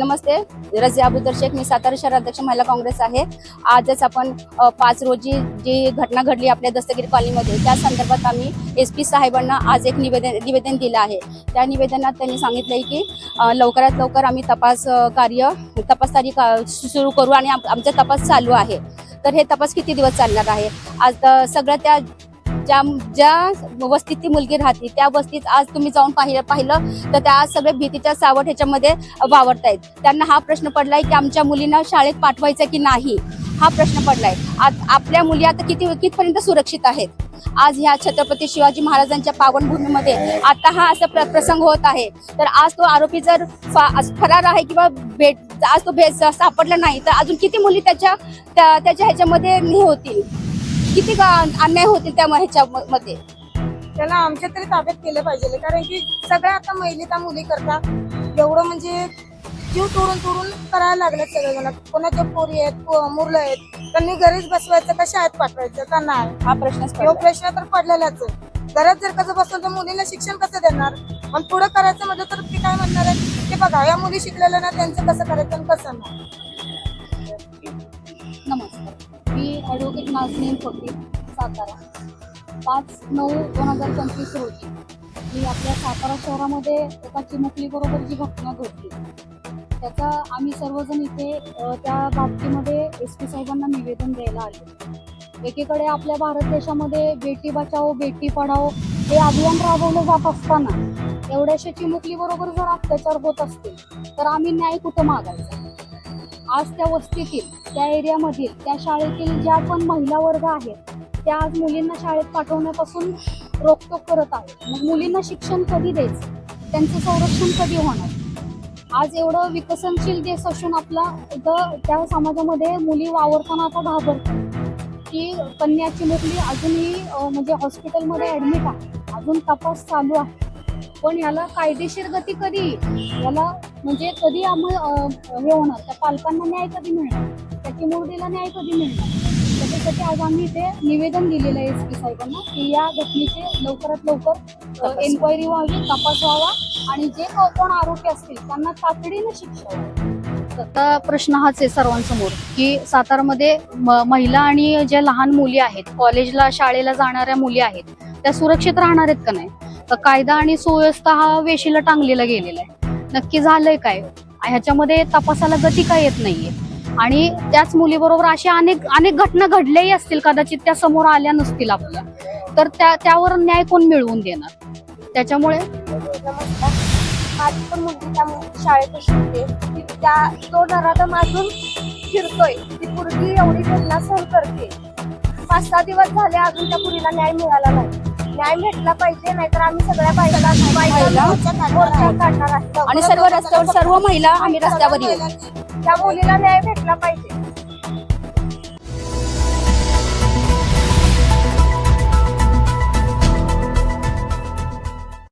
नमस्ते. रजिया अबुदर शेख मी सातारा शहराध्यक्ष महिला काँग्रेस आहे. आजच आपण पाच रोजी जी घटना घडली आपल्या दस्तगिरी कॉलनीमध्ये त्या संदर्भात आम्ही एस पी साहेबांना आज एक निवेदन निवेदन दिलं आहे. त्या निवेदनात त्यांनी सांगितलं आहे की लवकरात लवकर आम्ही तपास कार्य तपास तारीख सुरू करू आणि आम- आमचा तपास चालू आहे. तर हे तपास किती दिवस चालणार आहे? आज सगळ्या त्या ज्या ज्या वस्तीत ती मुलगी राहते त्या वस्तीत आज तुम्ही जाऊन पाहिलं पाहिलं तर त्या आज सगळे भीतीच्या सावट ह्याच्यामध्ये वावरतायत. त्यांना हा प्रश्न पडलाय की आमच्या मुलींना शाळेत पाठवायचं की नाही? हा प्रश्न पडलाय. आज आपल्या मुली आता किती कितपर्यंत सुरक्षित आहेत? आज ह्या छत्रपती शिवाजी महाराजांच्या पावनभूमीमध्ये आता हा असा प्र- प्रसंग होत आहे. तर आज तो आरोपी जर फरार आहे किंवा भेट आज तो भेट सापडला नाही तर अजून किती मुली त्याच्या त्याच्या ह्याच्यामध्ये होतील? किती अन्याय होतील त्या ह्याच्यामध्ये त्याला आमच्या तरी ताब्यात केलं पाहिजे कारण की सगळ्या आता महिला त्या मुली करतात. एवढं म्हणजे जीव तोडून तोडून करायला लागलेत सगळेजण कोणाच्या पोरी आहेत मुलं आहेत त्यांनी घरीच बसवायचं का शाळेत पाठवायचं? का नाही? हा तो पडलाय. प्रश्न तर पडलेलाच आहे. घरात जर कसं बसवलं तर मुलीला शिक्षण कसं देणार? पण पुढं करायचं म्हणजे तर ते काय म्हणणार आहे की बघा या मुली शिकलेल्या ना त्यांचं कसं करायचं आणि कसं नाही? ॲडव्होकेट नाझनीन होती सातारा. पाच नऊ दोन हजार पंचवीस रोजी मी आपल्या सातारा शहरामध्ये एका चिमुकलीबरोबर जी घटना घडली त्याचा आम्ही सर्वजण इथे त्या बाबतीमध्ये एस पी साहेबांना निवेदन द्यायला आले. एकीकडे आपल्या भारत देशामध्ये बेटी बचाओ बेटी पढाओ हे अभियान राबवलं जात असताना एवढ्याशा चिमुकलीबरोबर जर अत्याचार होत असतील तर आम्ही न्याय कुठं मागायचा? आज त्या वस्तीतील त्या एरियामधील त्या शाळेतील ज्या पण महिला वर्ग आहेत त्या आज मुलींना शाळेत पाठवण्यापासून रोकटोक करत आहेत. मग मुलींना शिक्षण कधी द्यायचं त्यांचं संरक्षण कधी होणार? आज एवढं विकसनशील देश असून आपला इथं त्या समाजामध्ये मुली वावरताना आता घाबरतात. की कन्याची मुली अजूनही म्हणजे हॉस्पिटलमध्ये ऍडमिट आहे. अजून तपास चालू आहे. पण याला कायदेशीर गती कधी याला म्हणजे कधी आम्ही हे होणार. त्या पालकांना न्याय कधी मिळणार? त्या चिमुरडीला न्याय कधी मिळणार? त्याच्यासाठी आज आम्ही इथे निवेदन दिलेलं आहे एस पी साहेबांना की या घटनेचे लवकरात लवकर एन्क्वायरी व्हावी तपास व्हावा आणि जे कोण आरोपी असतील त्यांना तातडीनं शिक्षा व्हावी आता प्रश्न हाच आहे सर्वांसमोर की सातारमध्ये म- महिला आणि ज्या लहान मुली आहेत कॉलेजला शाळेला जाणाऱ्या मुली आहेत त्या सुरक्षित राहणार आहेत का नाही? तर कायदा आणि सुव्यवस्था हा वेशीला टांगलेला गेलेला आहे. नक्की झालंय काय? ह्याच्यामध्ये तपासाला गती काय येत नाहीये. आणि त्याच मुलीबरोबर अशा अनेक अनेक घटना घडल्याही असतील कदाचित त्या समोर आल्या नसतील आपल्या. तर त्या त्यावर न्याय कोण मिळवून देणार? त्याच्यामुळे माझी पण मुलगी त्या शाळेत शिकते ती त्या तो नराधम अजून फिरतोय. ती पूर्वी एवढी घटना सहन करते. पाच सहा दिवस झाले अजून त्या मुलीला न्याय मिळाला नाही. न्याय भेटला पाहिजे नाहीतर आम्ही सगळ्या बायकाला महिला मोर्चा काढणार आहे आणि सर्व रस्त्यावर सर्व महिला आम्ही रस्त्यावर येऊ. त्या मुलीला न्याय भेटला पाहिजे.